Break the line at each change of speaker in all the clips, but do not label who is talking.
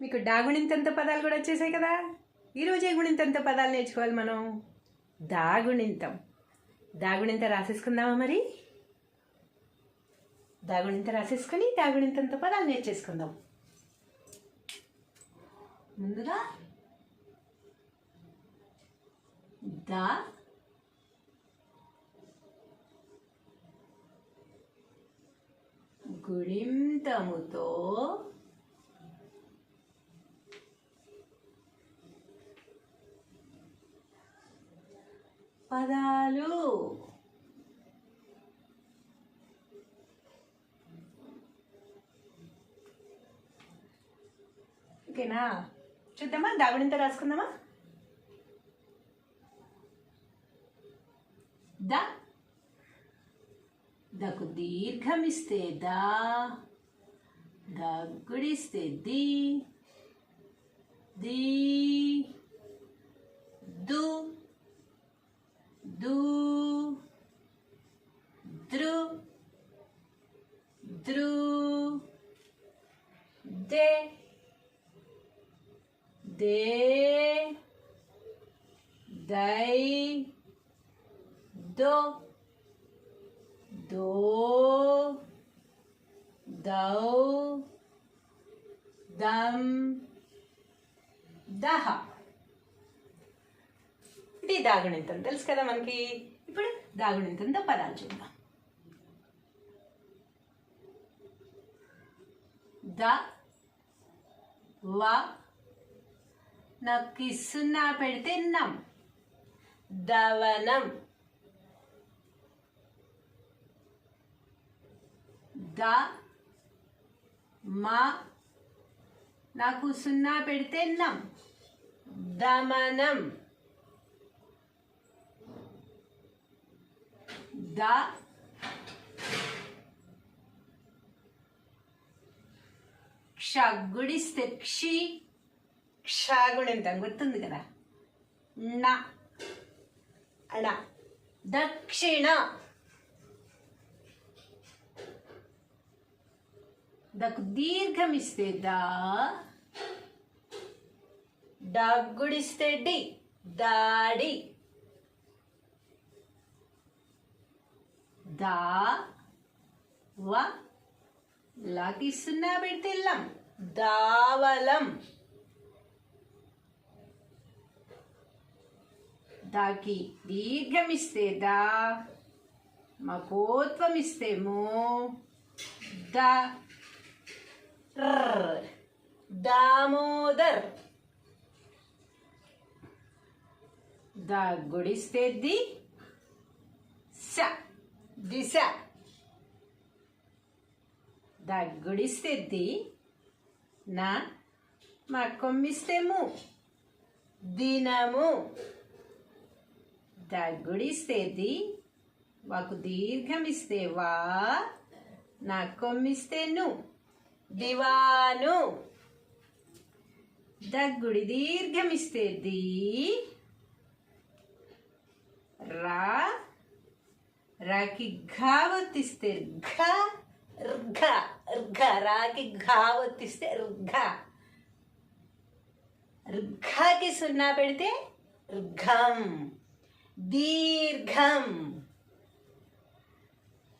మీకు డాగుణింతంత పదాలు కూడా వచ్చేసాయి కదా? ఈరోజే గుణింతంత పదాలు నేర్చుకోవాలి మనం. దాగుణింతం దాగుణింత రాసేసుకుందామా మరి? దాగుణింత రాసేసుకొని దాగుణింతంత పదాలు నేర్చేసుకుందాం. ముందుగా దా గుణింతముతో పదాలు ఓకేనా? చూద్దామా? దాగుడింత రాసుకుందామా? ద. దకు దీర్ఘమిస్తే దా. దగ్గుడిస్తే ది. ది. దు. దు దృ దృ దే దే దై దో దో దౌ దం దహ ఇది దాగుణింతం తెలుసు కదా మనకి? ఇప్పుడు దాగుణింతంతో పదాలు చూద్దాం. ద వ నాకు సున్నా పెడితే నం. దవనం ద మా నాకు సున్నా పెడితే నం. దమనం ద క్ష గుడిస్తే క్షి క్ష గుణింతం గుర్తుంది కదా? న అణ. దక్షిణ. దకు దీర్ఘమిస్తే దా. డగ్గుడిస్తే డి. దాడి. దా వ లాకి సున్నా పెడితే లం. దావలం. దాకి దీర్ఘమిస్తే దా మకోత్వమిస్తే మో ద దామోదర్. ద గుడిస్తే ది స. దిశ దగ్గుడిస్తే ది నా మా ము దినము దగ్గుడిస్తే మాకు ది వాకు దీర్ఘమిస్తే వా నా కొమ్మిస్తే ను దివాను దగ్గుడి దీర్ఘమిస్తే ది రా రాకి ఘా ఒత్తిస్తే ఘ ర్ఘ ర్ఘ రాకి ఘా ఒత్తిస్తే ర్ఘ ర్ఘకి సున్నా పెడితే ర్ఘం దీర్ఘం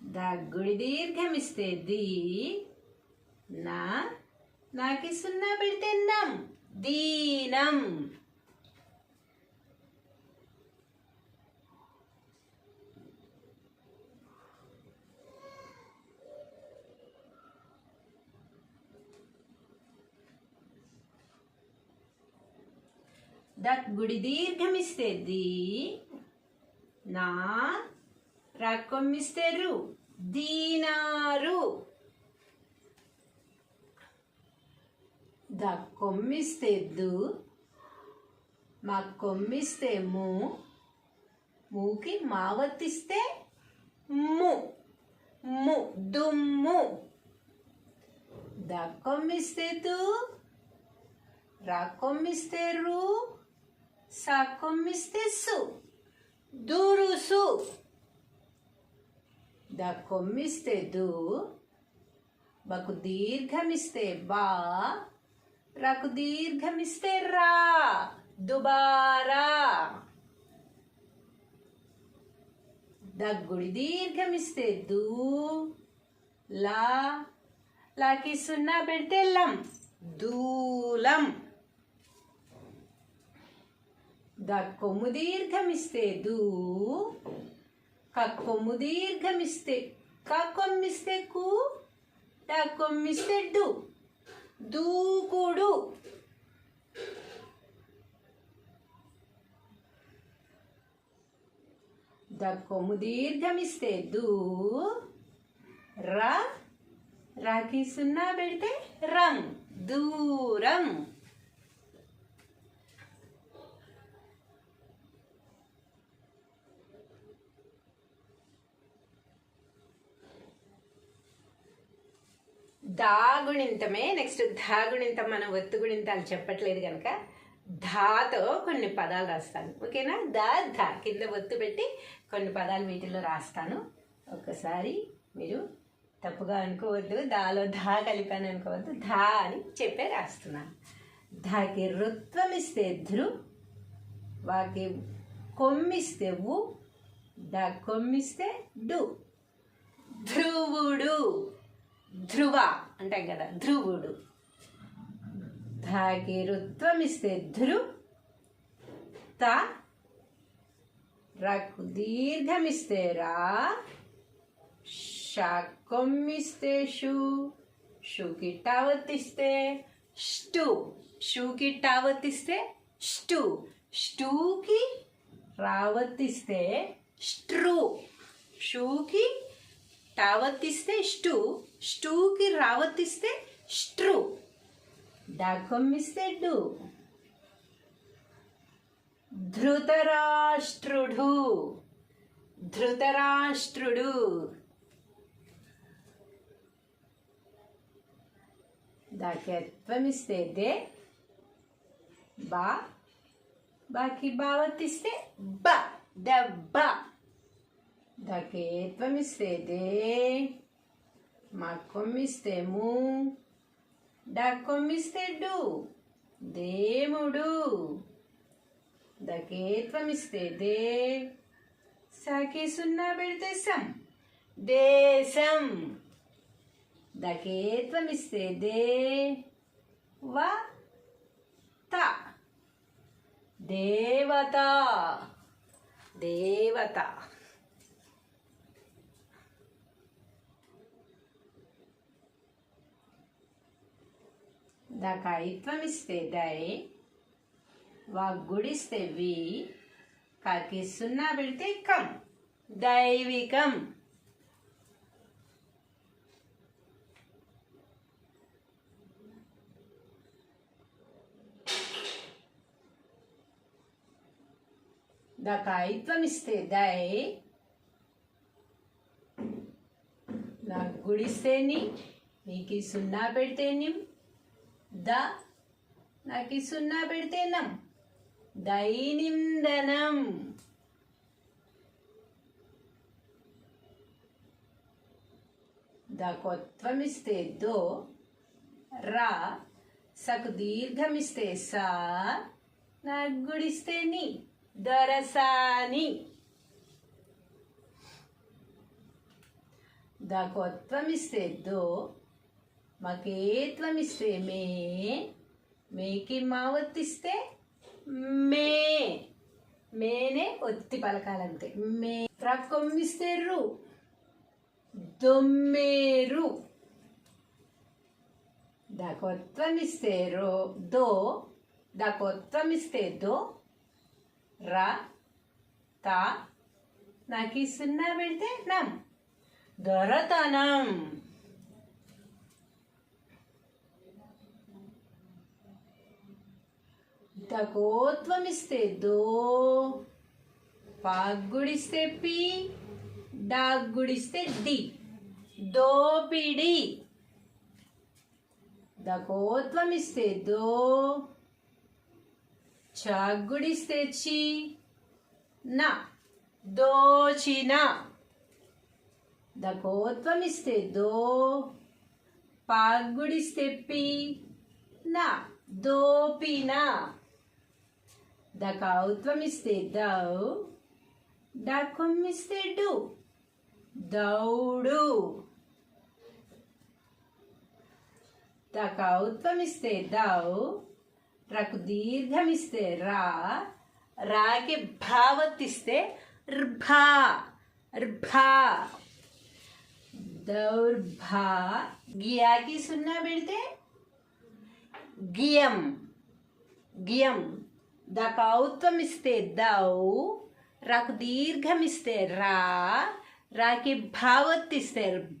దగ్గుడి దీర్ఘమిస్తే ది నా నాకి సున్నా పెడితే నం దీనం దగ్గుడి దీర్ఘమిస్తే ది నా రకొమ్మిస్తేరు దీనారు. ద కొమ్మిస్తేద్దు మా కొమ్మిస్తే మూకి మావత్తిస్తే ము ము దుమ్ము. ద కొమ్మిస్తే దు కొమ్మిస్తే రు సా కొమ్మిస్తే సు దురుసు ద కొమ్మిస్తే దు బకు దీర్ఘమిస్తే బా రాకు దీర్ఘమిస్తే రా దుబారా దగ్గుడి దీర్ఘమిస్తే దూ దక్కొమ్ము దీర్ఘమిస్తే దూ కక్కొమ్ము దీర్ఘమిస్తే కక్కొమ్మిస్తే కు డక్కొమ్మిస్తే డు. దూకుడు దక్కొమ్ము దీర్ఘమిస్తే దూ రా రాకి సున్నా పెడితే రం దూరం. దాగుణింతమే నెక్స్ట్ దాగుణింతం మనం ఒత్తు గుణింతాలు చెప్పట్లేదు కనుక ధాతో కొన్ని పదాలు రాస్తాను. ఓకేనా? దా ధా కింద ఒత్తు పెట్టి కొన్ని పదాలు వీటిలో రాస్తాను. ఒకసారి మీరు తప్పుగా అనుకోవద్దు దాలో ధా కలిపాను అనుకోవద్దు ధా అని చెప్పే రాస్తున్నాను. ధాకి రుత్వం ఇస్తే ధృ వాకి కొమ్మిస్తే ఉ దా కొమ్మిస్తే డు. ధ్రువుడు. ధ్రువ అంటాం కదా ధ్రువుడు. ధాకి రుత్వం ధ్రు ధృ త రకు దీర్ఘమిస్తే రా షాకొమ్మిస్తే షూ షూకి టావత్తిస్తే స్టు షూకి టావత్తిస్తే స్టు స్టూకి రావత్తిస్తే స్ట్రూ షూకి టావత్తిస్తే స్టు స్టూకి రావత్తిస్తే స్ట్రూ డాకొమ్మిస్తే డు ధృతరాష్ట్రుడు ధృతరాష్ట్రుడు దాకెత్వమిస్తే దే బా బాకి బావత్తిస్తే బ దెబ్బ దకేత్వమిస్తే దే మా కొమ్మిస్తే ము డక్కొమ్మిస్తే డు దేముడు దకేత్వమిస్తే దే సాకి సున్నా పెడితే సం దేశం దకేత్వమిస్తే దే వ త దేవత దేవత దకాయిత్వమిస్తే దై వాగ్గుడిస్తే వి కాకి సున్నా పెడితే కం దైవికం. దకాయిత్వమిస్తే దై నాకు గుడిస్తే నీ నీకు సున్నా పెడితేని ద నాకు సున్నా పెడితే నం దైనిందనం. దకొత్వమిస్తే దో రా సకు దీర్ఘమిస్తే సా నాకు గుడిస్తే నీ దొరసాని. దకొత్వమిస్తే దో మకేత్వమిస్తే మే మేకి మా. ఒత్తిస్తే మే మేనే ఒత్తి పలకాలంతే. మే. ప్రకొమ్మిస్తే రు దొమ్మేరు దకొత్వమిస్తే రో దో. దకొత్వమిస్తే దో రా. తా. నాకు ఈ సున్నా పెడితే నం. దొరతనం. దకోత్వమిస్తే దో పాగ్గుడిస్తే పి డాగ్గుడిస్తే డి దోపిడి దకోత్వమిస్తే దో చాగ్గుడిస్తే చి నా దోచిన దకోత్వమిస్తే దో పాగ్గుడిస్తే పి నా దోపినా దకావుత్వం ఇస్తే దౌ డకొమ్మిస్తే డు దౌడు దకావుత్వం ఇస్తే దౌ రకు దీర్ఘమిస్తే రా రాకి భావత్తిస్తే ర్భా ర్భా దౌర్భా గియాకి సున్నా పెడితే గియం గియం దకౌత్వం ఇస్తే దౌ రాకు దీర్ఘం ఇస్తే రా రాకి భావత్తిస్తే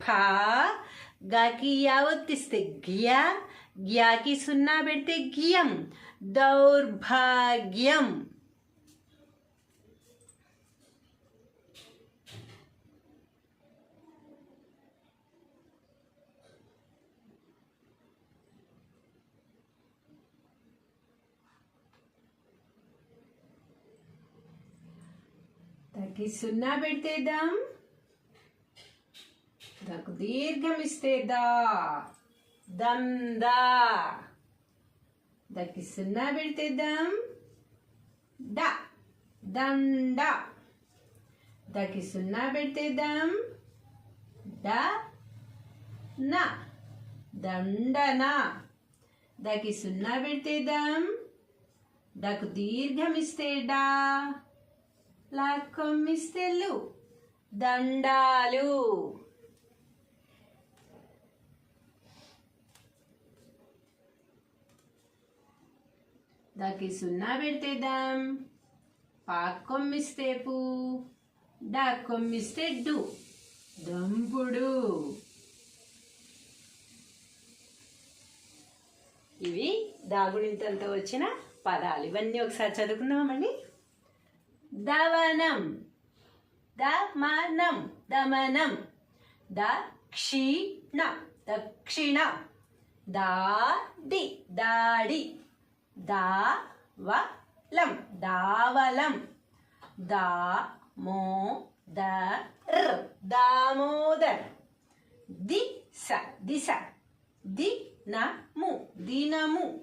భా గాకి యావత్తిస్తే గియా గ్యాకి సున్నా పెడితే గియం దౌర్భాగ్యం దానికి సున్నా పెడితే దమ్ దాకు దీర్ఘం ఇస్తే దా దందా దానికి సున్నా పెడితే దమ్ డ దండ దానికి సున్నా పెడితే దమ్ డ న దండన దానికి సున్నా పెడితే దమ్ దాకు దీర్ఘం ఇస్తే డా లాక్కొమ్మిస్తెల్లు. దండాలు. దాకి సున్నా పెడితేద్దాం పాక్కొమ్మిస్తే పూ. డాక్కొమ్మిస్తే డు. దంపుడు. ఇవి దాగుడింతంతో వచ్చిన పదాలు. ఇవన్నీ ఒకసారి చదువుకుందామండి దవనం. దమనం. దమనం. దక్షిణ. దక్షిణ. దాడి. దాడి. దావలం. దావలం. దామోదర్. దామోదర్. దిశ. దిశ. దినము. దినము.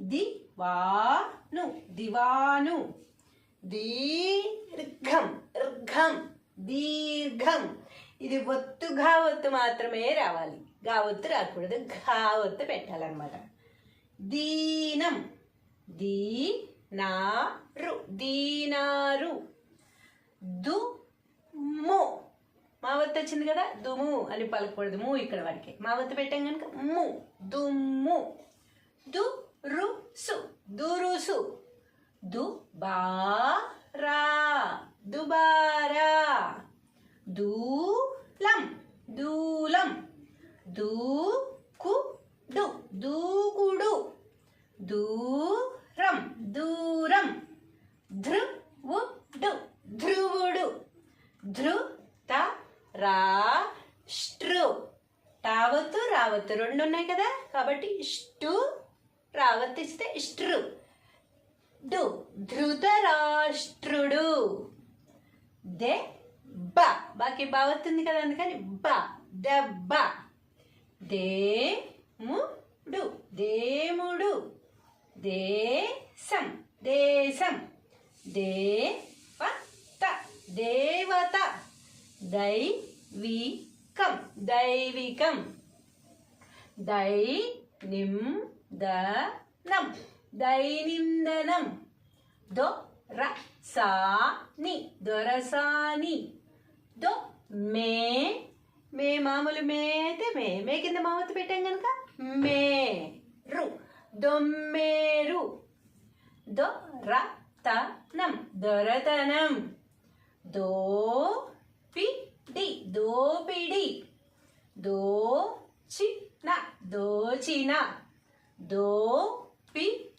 దివాను. దివాను. దీర్ఘం ర్ఘం దీర్ఘం. ఇది ఒత్తుగా ఒత్తు మాత్రమే రావాలి. గా ఒత్తు రాకూడదు ఘా ఒత్తు పెట్టాలన్నమాట. దీనం దీనారు దీనారు. దుమ్ము మా. వత్తు వచ్చింది కదా దుమ్ము అని పలకూడదు ము ఇక్కడ వాడికి. మా వత్తు పెట్టాం కనుక ము దుమ్ము దురుసు దురుసు. దుబారా. దుబారా. దూలం. దూలం. దూకుడు. దూకుడు. దూరం. దూరం. ధ్రువుడు. ధ్రువుడు. ధృత రాష్ట్రు టావత్తు రావత్తు రెండు ఉన్నాయి కదా. కాబట్టి ఇష్టు రావత్తిస్తే ఇష్ట్రు. డు. ధృతరాష్ట్రుడు. దే బ. బాకి బావత్తుంది కదా అందుకని బ. దెబ్బ దేముడు దేముడు దేశం దేశం దేవత దేవత. దైవికం. దైవికం. దై నిమ్ధనం దైనిందనం దొ ర దొరసాని దొ మే మే మామూలు మే అయితే మే మే కింద మామూలు పెట్టాం కనుక మే రు దొమ్మేరు దొ ర తనం దొరతనం దో పి డి దోపిడి దోచిన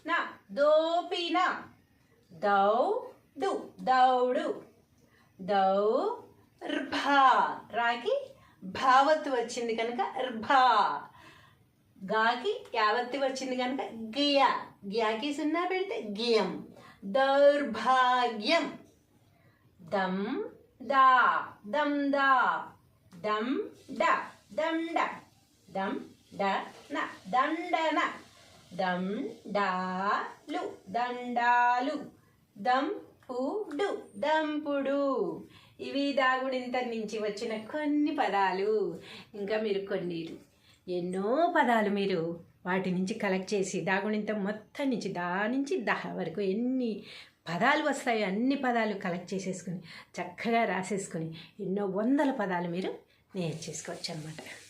న దోపిన. డు. దౌడు. దౌ దౌర్భా రాకి భావత్తు వచ్చింది కనుక ర్భా. గాకి యావత్తి వచ్చింది కనుక గియ. గియాకి సున్నా పెడితే గియం. దౌర్భాగ్యం. దమ్ దా. దమ్ దా. దమ్ డ. దండ దమ్ డ. న. దండన. దండాలు. దండాలు దంపుడు దంపుడు ఇవి దాగుడింత నుంచి వచ్చిన కొన్ని పదాలు. ఇంకా మీరు కొన్ని ఎన్నో పదాలు మీరు వాటి నుంచి కలెక్ట్ చేసి దాగుడింత మొత్తం నుంచి దా నుంచి దహ వరకు ఎన్ని పదాలు వస్తాయో అన్ని పదాలు కలెక్ట్ చేసేసుకుని చక్కగా రాసేసుకుని ఎన్నో వందల పదాలు మీరు నేర్చేసుకోవచ్చు అనమాట